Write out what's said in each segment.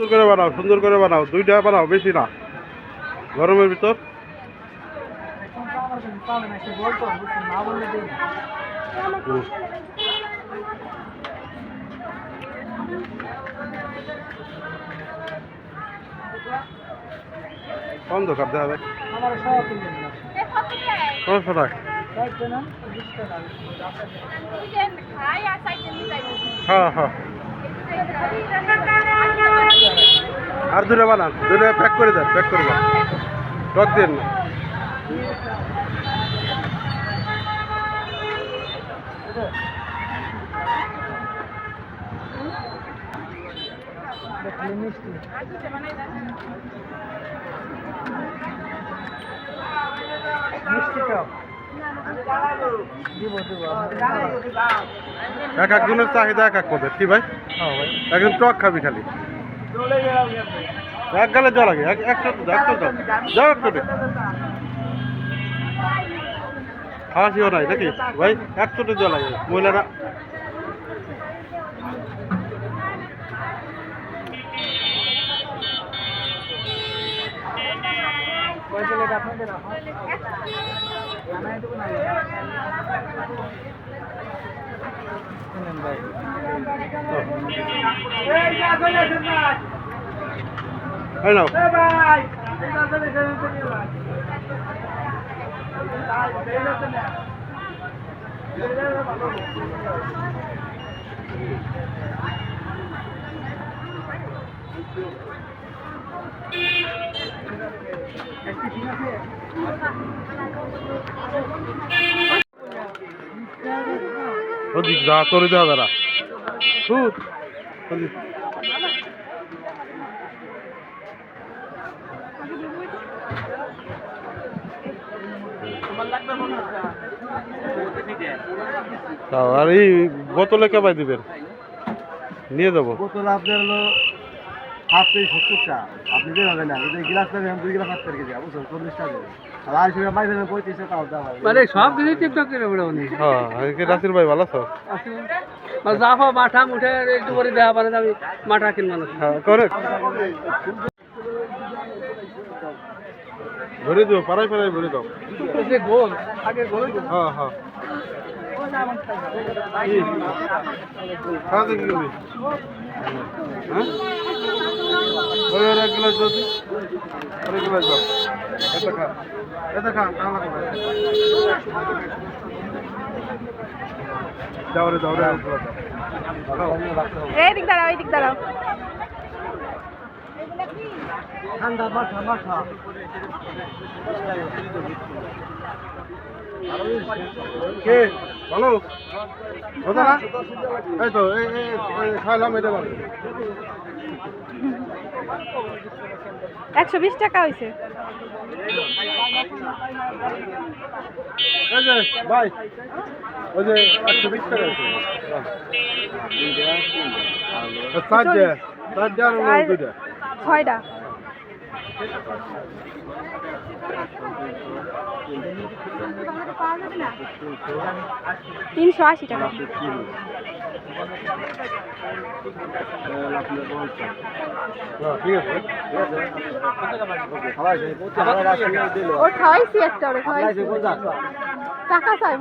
সুন্দর করে বানাও সুন্দর করে বানাও দুইটা বানাও বেশি না। গরমের ভিতর। হ্যাঁ হ্যাঁ। আর দুটো বানান দুটো প্যাক করে দেন প্যাক করে দেন। টক দেন না। এক একজনের চাহিদা এক এক পদের কি ভাই? হ্যাঁ ভাই। একদম টক খাবি খালি। এক গালে জল আগে এক একশো একশো জল যাও এক কোটে খাওয়াছিও নাই নাকি? ভাই, এক চোটে জল আগে মহিলারা। আপনাদের এই নাও। ওদিক যা দাঁড়া আর এই বোতলে কেবাই দিবেন? নিয়ে যাব। বোতল আপনার হলো হাফ পেয়ে সত্তরটা। আপনি যে হবে না যদি গ্লাস দুই গ্লাস হাফ কেজি, বুঝছেন? চল্লিশ টাকা মানে সব কিছু টিকটক করে বেড়ে উনি হ্যাঁ নাসির ভাই ভালো আছো? জাফা মাঠা মুঠে একটু করে দেওয়া পারে আমি মাঠা কিনবো না। হ্যাঁ করে। দিও পাড়াই পাড়াই ভরে দাও। যে গোল আগে গোল হ্যাঁ হ্যাঁ। হ্যাঁ? ওর এক গ্লাস দাও এটা খা এটা খা কালা করে যাও রে যাও রে। এই দিক দাঁড়াও এই দিক দাঁড়াও। ঠান্ডা মাথা মাথা। কে? ভালো কথা না। এই তো খাইলাম এটা ভালো একশো বিশ টাকা হয়েছে ভাই ওই যে একশো বিশ টাকা ছয়টা। তিনশো আশি টাকা। টাকা চাই।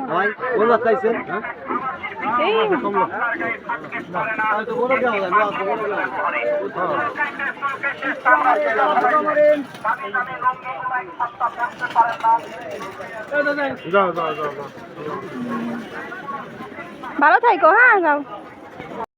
এই যাও যাও যাও যাও ভালো থাইকো হ্যাঁ যাও।